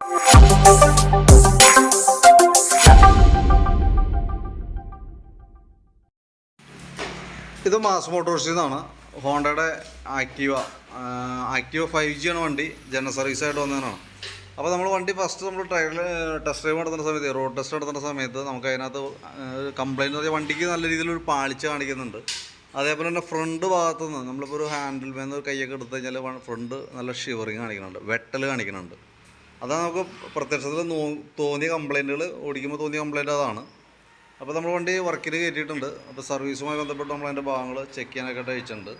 ഇത് മാസ് മോട്ടോഴ്സിൽ നിന്നാണ് ഹോണ്ടയുടെ ആക്റ്റീവ ആക്റ്റീവ ഫൈവ് ജി ആണ് വണ്ടി. ജനറൽ സർവീസ് ആയിട്ട് വന്നതാണ്. അപ്പോൾ നമ്മൾ വണ്ടി ഫസ്റ്റ് നമ്മൾ ട്രയൽ ടെസ്റ്റ് ഡ്രൈവ് നടത്തുന്ന സമയത്ത് റോഡ് ടെസ്റ്റ് നടത്തുന്ന സമയത്ത് നമുക്ക് അതിനകത്ത് കംപ്ലൈന്റ് പറഞ്ഞാൽ വണ്ടിക്ക് നല്ല രീതിയിൽ ഒരു പാളിച്ച കാണിക്കുന്നുണ്ട്. അതേപോലെ തന്നെ ഫ്രണ്ട് ഭാഗത്തു നിന്ന് നമ്മളിപ്പോൾ ഒരു ഹാൻഡിൽ മേന്ന് കൈയൊക്കെ എടുത്തു കഴിഞ്ഞാൽ ഫ്രണ്ട് നല്ല ഷിവറിങ് കാണിക്കുന്നുണ്ട്. വെട്ടൽ കാണിക്കുന്നുണ്ട്. അതാണ് നമുക്ക് പ്രത്യക്ഷത്തിൽ തോന്നിയ കംപ്ലൈന്റുകൾ ഓടിക്കുമ്പോൾ തോന്നിയ കംപ്ലൈന്റ് അതാണ്. അപ്പോൾ നമ്മൾ വണ്ടി വർക്കിന് കയറ്റിയിട്ടുണ്ട് അപ്പോൾ സർവീസുമായി ബന്ധപ്പെട്ട് നമ്മൾ അതിന്റെ ഭാഗങ്ങൾ ചെക്ക് ചെയ്യാനൊക്കെ അയച്ചിട്ടുണ്ട്.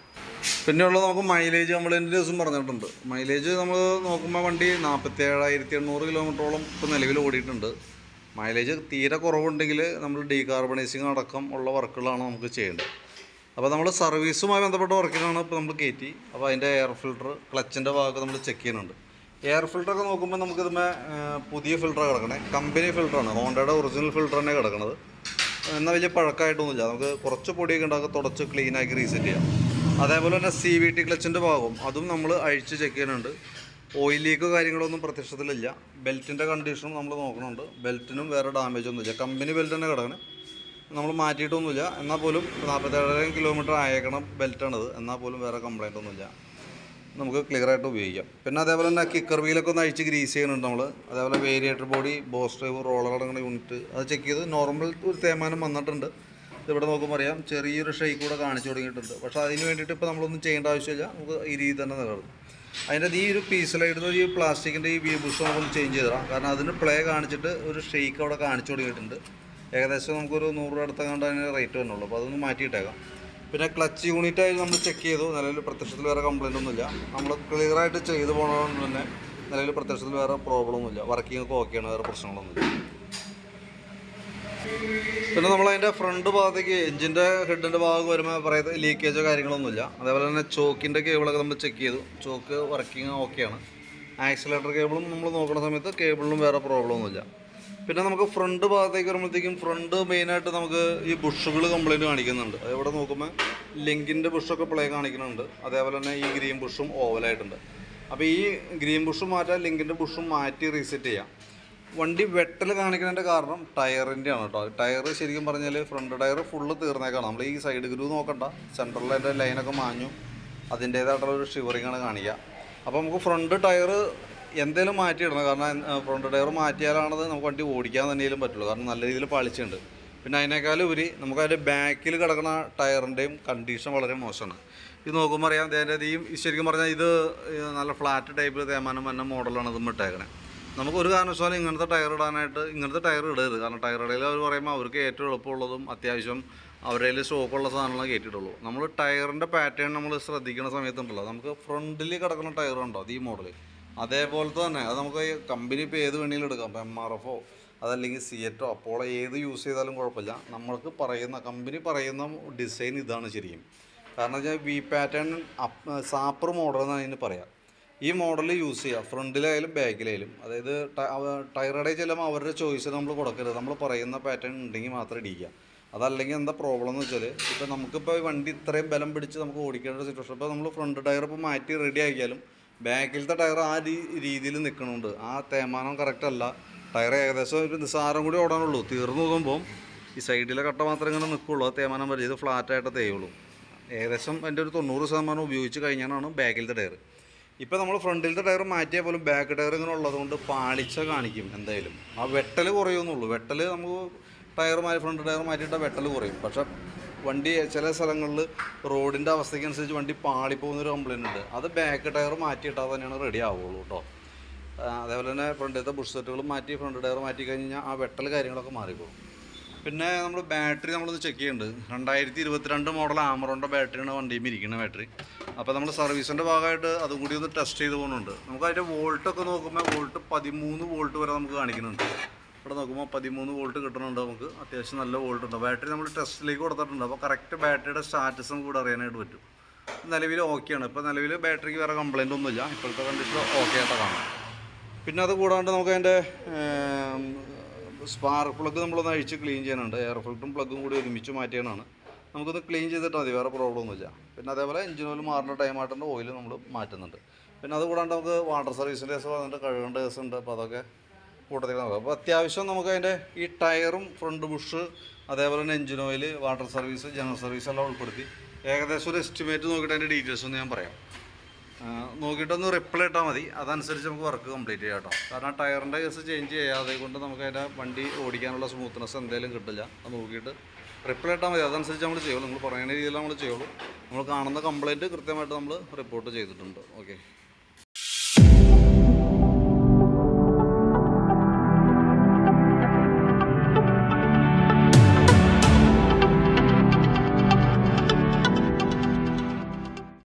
പിന്നെയുള്ളത് നമുക്ക് മൈലേജ് കംപ്ലൈന്റ് ദിവസം പറഞ്ഞിട്ടുണ്ട്. മൈലേജ് നമ്മൾ നോക്കുമ്പോൾ വണ്ടി നാൽപ്പത്തി ഏഴായിരത്തി എണ്ണൂറ് കിലോമീറ്ററോളം ഇപ്പോൾ നിലവിൽ ഓടിയിട്ടുണ്ട്. മൈലേജ് തീരെ കുറവുണ്ടെങ്കിൽ നമ്മൾ ഡീകാർബണൈസിങ് അടക്കം ഉള്ള വർക്കുകളാണ് നമുക്ക് ചെയ്യേണ്ടത്. അപ്പോൾ നമ്മൾ സർവീസുമായി ബന്ധപ്പെട്ട വർക്കിനാണ് ഇപ്പോൾ നമ്മൾ കയറ്റി അപ്പോൾ അതിന്റെ എയർ ഫിൽട്ടർ ക്ലച്ചിന്റെ ഭാഗമൊക്കെ നമ്മൾ ചെക്ക് ചെയ്യുന്നുണ്ട്. എയർ ഫിൽട്ടർ ഒക്കെ നോക്കുമ്പോൾ നമുക്കിതുമേ പുതിയ ഫിൽട്ടർ കിടക്കണേ. കമ്പനി ഫിൽറ്ററാണ് ഹോണ്ടയുടെ ഒറിജിനൽ ഫിൽറ്റർ തന്നെ കിടക്കണത്. എന്നാൽ വലിയ പഴക്കമായിട്ടൊന്നുമില്ല നമുക്ക് കുറച്ച് പൊടിയൊക്കെ ഉണ്ടാക്കി തുടച്ച് ക്ലീനാക്കി റീസെറ്റ് ചെയ്യാം. അതേപോലെ തന്നെ സി വി ടി ക്ലച്ചിന്റെ ഭാഗം അതും നമ്മൾ അഴിച്ച് ചെക്ക് ചെയ്യുന്നുണ്ട്. ഓയിൽ ലീക്കോ കാര്യങ്ങളൊന്നും പ്രത്യക്ഷത്തിലില്ല. ബെൽറ്റിന്റെ കണ്ടീഷനും നമ്മൾ നോക്കണുണ്ട്. ബെൽറ്റിനും വേറെ ഡാമേജ് ഒന്നുമില്ല. കമ്പനി ബെൽറ്റ് തന്നെ കിടക്കണേ. നമ്മൾ മാറ്റിയിട്ടൊന്നുമില്ല. എന്നാൽ പോലും നാൽപ്പത്തേഴായിരം കിലോമീറ്റർ ആയേക്കണം ബെൽറ്റാണിത് എന്നാൽ പോലും വേറെ കംപ്ലൈന്റ് ഒന്നുമില്ല. നമുക്ക് ക്ലിയർ ആയിട്ട് ഉപയോഗിക്കാം. പിന്നെ അതേപോലെ തന്നെ കിക്കർ വീലൊക്കെ ഒന്ന് അഴിച്ച് ഗ്രീസ് ചെയ്യുന്നുണ്ട് നമ്മൾ അതേപോലെ variator body boss drive roller അടങ്ങുന്ന യൂണിറ്റ് അത് ചെക്ക് ചെയ്ത് നോർമൽ ഒരു തേമാനം വന്നിട്ടുണ്ട്. ഇവിടെ നോക്കുമ്പോൾ അറിയാം ചെറിയൊരു ഷെയ്ക്ക് കൂടെ കാണിച്ചു തുടങ്ങിയിട്ടുണ്ട്. പക്ഷേ അതിന് വേണ്ടിയിട്ട് ഇപ്പോൾ നമ്മളൊന്നും ചെയ്യേണ്ട ആവശ്യമില്ല. നമുക്ക് ഈ രീതി തന്നെ നിലനിർത്തും. അതിന്റെ ഈ ഒരു പീസിലായിട്ട് ഈ പ്ലാസ്റ്റിക്കിന്റെ ഈ വി ബുഷ് നമുക്കൊന്ന് ചേഞ്ച് ചെയ്തിടാം കാരണം അതിന് പ്ലേ കാണിച്ചിട്ട് ഒരു ഷെയ്ക്ക് അവിടെ കാണിച്ചു തുടങ്ങിയിട്ടുണ്ട്. ഏകദേശം നമുക്കൊരു നൂറ് രൂപ അടുത്ത കണ്ട് അതിന് റേറ്റ് വന്നുള്ളൂ. അപ്പോൾ അതൊന്ന് മാറ്റിയിട്ടേക്കാം. പിന്നെ ക്ലച്ച് യൂണിറ്റ് ആയി നമ്മൾ ചെക്ക് ചെയ്തു. നിലവിൽ പ്രത്യക്ഷത്തിൽ വേറെ കംപ്ലൈന്റ് ഒന്നുമില്ല. നമ്മൾ ക്ലിയർ ആയിട്ട് ചെയ്തു പോകണതുകൊണ്ട് തന്നെ നിലവിൽ പ്രത്യക്ഷത്തിൽ വേറെ പ്രോബ്ലം ഒന്നുമില്ല. വർക്കിംഗ് ഒക്കെ ഓക്കെയാണ് വേറെ പ്രശ്നങ്ങളൊന്നുമില്ല. പിന്നെ നമ്മൾ അതിന്റെ ഫ്രണ്ട് ഭാഗത്തേക്ക് എഞ്ചിന്റെ ഹെഡിന്റെ ഭാഗം വരുമ്പോൾ പറയുന്നത് ലീക്കേജോ കാര്യങ്ങളൊന്നുമില്ല. അതേപോലെ തന്നെ ചോക്കിന്റെ കേബിളൊക്കെ നമ്മൾ ചെക്ക് ചെയ്തു. ചോക്ക് വർക്കിംഗ് ഓക്കെയാണ് ആക്സിലേറ്റർ കേബിളും നമ്മൾ നോക്കുന്ന സമയത്ത് കേബിളിനും വേറെ പ്രോബ്ലം ഒന്നുമില്ല. പിന്നെ നമുക്ക് ഫ്രണ്ട് ഭാഗത്തേക്ക് വരുമ്പോഴത്തേക്കും ഫ്രണ്ട് മെയിനായിട്ട് നമുക്ക് ഈ ബുഷുകൾ കംപ്ലൈന്റ് കാണിക്കുന്നുണ്ട്. അത് ഇവിടെ നോക്കുമ്പോൾ ലിങ്കിന്റെ ബുഷൊക്കെ പ്ലേ കാണിക്കുന്നുണ്ട്. അതേപോലെ തന്നെ ഈ ഗ്രീൻ ബുഷും ഓവലായിട്ടുണ്ട് അപ്പോൾ ഈ ഗ്രീൻ ബുഷും മാറ്റാൻ ലിങ്കിന്റെ ബുഷും മാറ്റി റീസെറ്റ് ചെയ്യാം. വണ്ടി വെട്ടൽ കാണിക്കുന്നതിന്റെ കാരണം ടയറിന്റെ ആണ് കേട്ടോ ടയർ ശരിക്കും പറഞ്ഞാൽ ഫ്രണ്ട് ടയർ ഫുള്ള് തീർന്നേക്കാണ്. നമ്മൾ ഈ സൈഡ് ഗ്രൂ നോക്കണ്ട. സെൻട്രലിൽ അതിന്റെ ലൈനൊക്കെ മാഞ്ഞു. അതിന്റേതായിട്ടുള്ള ഒരു ഷിവറിംഗ് ആണ് കാണിക്കുക അപ്പോൾ നമുക്ക് ഫ്രണ്ട് ടയർ എന്തേലും മാറ്റിയിടണം. കാരണം ഫ്രണ്ട് ടയർ മാറ്റിയാലാണത് നമുക്ക് വണ്ടി ഓടിക്കാൻ തന്നെയും പറ്റുള്ളൂ. കാരണം നല്ല രീതിയിൽ പാളിച്ചുണ്ട് പിന്നെ അതിനേക്കാളും ഉപരി നമുക്ക് അതിന്റെ ബാക്കിൽ കിടക്കുന്ന ടയറിന്റെയും കണ്ടീഷൻ വളരെ മോശമാണ്. ഇത് നോക്കുമ്പോൾ അറിയാം അതിന്റെ ഈ ശരിക്കും പറഞ്ഞാൽ ഇത് നല്ല ഫ്ലാറ്റ് ടൈപ്പ് തേമാനം വന്ന മോഡലാണ് ഇത് ഇട്ടേക്കണേ. നമുക്ക് ഒരു കാരണവശാലും ഇങ്ങനത്തെ ടയർ ഇടാനായിട്ട് ഇങ്ങനത്തെ ടയർ ഇടരുത്. കാരണം ടയർ ഇടയിൽ അവർ പറയുമ്പോൾ അവർക്ക് ഏറ്റവും എളുപ്പമുള്ളതും അത്യാവശ്യം അവരുടെ സ്റ്റോക്കുള്ള സാധനങ്ങൾ കയറ്റിയിട്ടുള്ളൂ. നമ്മൾ ടയറിന്റെ പാറ്റേൺ നമ്മൾ ശ്രദ്ധിക്കുന്ന സമയത്തുണ്ടല്ലോ. നമുക്ക് ഫ്രണ്ടിൽ കിടക്കുന്ന ടയർ ഉണ്ടോ? അത് ഈ മോഡൽ അതേപോലത്തെ തന്നെ അത് നമുക്ക് കമ്പനി ഇപ്പോൾ ഏത് വേണമെങ്കിലും എടുക്കാം. ഇപ്പോൾ എം ആർ എഫോ അതല്ലെങ്കിൽ സിയറ്റോ അപ്പോളോ ഏത് യൂസ് ചെയ്താലും കുഴപ്പമില്ല. നമ്മൾക്ക് പറയുന്ന കമ്പനി പറയുന്ന ഡിസൈൻ ഇതാണ് ശരിക്കും. കാരണം വെച്ചാൽ വി പാറ്റേൺ സാപ്പർ മോഡൽ എന്നാണ് അതിന് പറയാം. ഈ മോഡൽ യൂസ് ചെയ്യുക ഫ്രണ്ടിലായാലും ബാക്കിലായാലും. അതായത് ടയറുടെ ചെല്ലുമ്പോൾ അവരുടെ ചോയ്സ് നമ്മൾ കൊടുക്കരുത്. നമ്മൾ പറയുന്ന പാറ്റേൺ ഉണ്ടെങ്കിൽ മാത്രം ഇടിക്കുക അതല്ലെങ്കിൽ എന്താ പ്രോബ്ലം എന്ന് വെച്ചാൽ ഇപ്പോൾ നമുക്കിപ്പോൾ ഈ വണ്ടി ഇത്രയും ബലം പിടിച്ച് നമുക്ക് ഓടിക്കേണ്ട സിറ്റുവേഷൻ ഇപ്പോൾ നമ്മൾ ഫ്രണ്ട് ടയർ ഇപ്പോൾ മാറ്റി റെഡി ആക്കിയാലും ബാക്കിലത്തെ ടയർ ആ രീതിയിൽ നിൽക്കണുണ്ട് ആ തേമാനം കറക്റ്റ് അല്ല. ടയർ ഏകദേശം ഒരു നിസ്സാരം കൂടി ഓടാനുള്ളൂ. തീർന്നു നോക്കുമ്പോൾ ഈ സൈഡിലെ കട്ട മാത്രമേ ഇങ്ങനെ നിൽക്കുള്ളൂ ആ തേമാനം വരെ ഇത് ഫ്ലാറ്റായിട്ട് തേയുള്ളൂ. ഏകദേശം എന്റെ ഒരു തൊണ്ണൂറ് ശതമാനം ഉപയോഗിച്ച് കഴിഞ്ഞാണ് ബാക്കിലത്തെ ടയർ. ഇപ്പോൾ നമ്മൾ ഫ്രണ്ടിലത്തെ ടയർ മാറ്റിയാൽ പോലും ബാക്ക് ടയർ ഇങ്ങനെ ഉള്ളതുകൊണ്ട് പാളിച്ച കാണിക്കും എന്തായാലും. ആ വെട്ടൽ കുറയുമെന്നുള്ളൂ. വെട്ടൽ നമുക്ക് ടയർ മാറ്റി ഫ്രണ്ട് ടയർ മാറ്റിയിട്ടാൽ വെട്ടൽ കുറയും. പക്ഷേ വണ്ടി ചില സ്ഥലങ്ങളിൽ റോഡിന്റെ അവസ്ഥയ്ക്ക് അനുസരിച്ച് വണ്ടി പാളിപ്പോകുന്നൊരു കംപ്ലൈന്റ് ഉണ്ട്. അത് ബാക്ക് ടയർ മാറ്റിയിട്ടാൽ തന്നെയാണ് റെഡി ആവുള്ളൂ കേട്ടോ. അതേപോലെ തന്നെ ഫ്രണ്ടിലത്തെ ബുഷ് മാറ്റി ഫ്രണ്ട് ടയർ മാറ്റി കഴിഞ്ഞാൽ ആ വെട്ടൽ കാര്യങ്ങളൊക്കെ മാറിപ്പോകും. പിന്നെ നമ്മൾ ബാറ്ററി നമ്മളൊന്ന് ചെക്ക് ചെയ്യുന്നുണ്ട് രണ്ടായിരത്തി ഇരുപത്തിരണ്ട് മോഡൽ ആമറോന്റെ ബാറ്ററിയാണ് വണ്ടിയിൽ ഇരിക്കുന്ന ബാറ്ററി അപ്പോൾ നമ്മൾ സർവീസിന്റെ ഭാഗമായിട്ട് അതും കൂടി ഒന്ന് ടെസ്റ്റ് ചെയ്ത് പോകുന്നുണ്ട്. നമുക്ക് അതിന്റെ വോൾട്ടൊക്കെ നോക്കുമ്പോൾ വോൾട്ട് പതിമൂന്ന് വോൾട്ട് വരെ നമുക്ക് കാണിക്കുന്നുണ്ട്. ഇവിടെ നോക്കുമ്പോൾ പതിമൂന്ന് വോൾട്ട് കിട്ടുന്നുണ്ട് നമുക്ക്. അത്യാവശ്യം നല്ല വോൾട്ട് ഉണ്ട്. ബാറ്ററി നമ്മൾ ടെസ്റ്റിലേക്ക് കൊടുത്തിട്ടുണ്ട്. അപ്പോൾ കറക്റ്റ് ബാറ്ററിയുടെ സ്റ്റാറ്റസും കൂടെ അറിയാനായിട്ട് പറ്റും. നിലവിൽ ഓക്കെയാണ് ഇപ്പോൾ നിലവിൽ ബാറ്ററിക്ക് വേറെ കംപ്ലൈന്റ് ഒന്നുമില്ല. ഇപ്പോഴത്തെ കണ്ടീഷൻ ഓക്കെ ആയിട്ട് കാണാം പിന്നെ അത് കൂടാണ്ട് നമുക്ക് അതിന്റെ സ്പാർക്ക് പ്ലഗ് നമ്മളൊന്ന് അഴിച്ച് ക്ലീൻ ചെയ്യാനുണ്ട്. എയർ ഫിൽറ്ററും പ്ലഗും കൂടി ഒരുമിച്ച് മാറ്റിയാണ് നമുക്കൊന്ന് ക്ലീൻ ചെയ്തിട്ട് മതി. വേറെ പ്രോബ്ലം ഒന്നുമില്ല. പിന്നെ അതേപോലെ എഞ്ചിൻ ഓയിൽ മാറുന്ന ടൈമായിട്ടുണ്ട് ഓയിൽ നമ്മൾ മാറ്റുന്നുണ്ട് പിന്നെ അത് കൂടാണ്ട് നമുക്ക് വാട്ടർ സർവീസിന്റെ കേസ് വന്നിട്ട് കഴുകേണ്ട കേസ് ഉണ്ട് അപ്പോൾ അതൊക്കെ കൂട്ടത്തിൽ നോക്കാം. അപ്പോൾ അത്യാവശ്യം നമുക്ക് അതിന്റെ ഈ ടയറും ഫ്രണ്ട് ബുഷ് അതേപോലെ തന്നെ engine oil water service general service എല്ലാം ഉൾപ്പെടുത്തി. ഏകദേശം ഒരു എസ്റ്റിമേറ്റ് നോക്കിയിട്ട് അതിന്റെ ഡീറ്റെയിൽസ് ഒന്ന് ഞാൻ പറയാം. നോക്കിയിട്ടൊന്ന് റിപ്ലൈ ഇട്ടാൽ മതി. അതനുസരിച്ച് നമുക്ക് വർക്ക് കംപ്ലീറ്റ് ചെയ്യാം കേട്ടോ. കാരണം ടയറിന്റെ കേസ് ചേഞ്ച് ചെയ്യാതെ കൊണ്ട് നമുക്ക് അതിന്റെ വണ്ടി ഓടിക്കാനുള്ള സ്മൂത്ത്നെസ് എന്തെങ്കിലും കിട്ടില്ല. അത് നോക്കിയിട്ട് റിപ്ലൈ ഇട്ടാൽ മതി. അതനുസരിച്ച് നമ്മൾ ചെയ്യുള്ളൂ. നമ്മൾ പറയുന്ന രീതിയിൽ നമ്മൾ ചെയ്യുള്ളൂ. നമ്മൾ കാണുന്ന കംപ്ലയിന്റ് കൃത്യമായിട്ട് നമ്മൾ റിപ്പോർട്ട് ചെയ്തിട്ടുണ്ട്. ഓക്കെ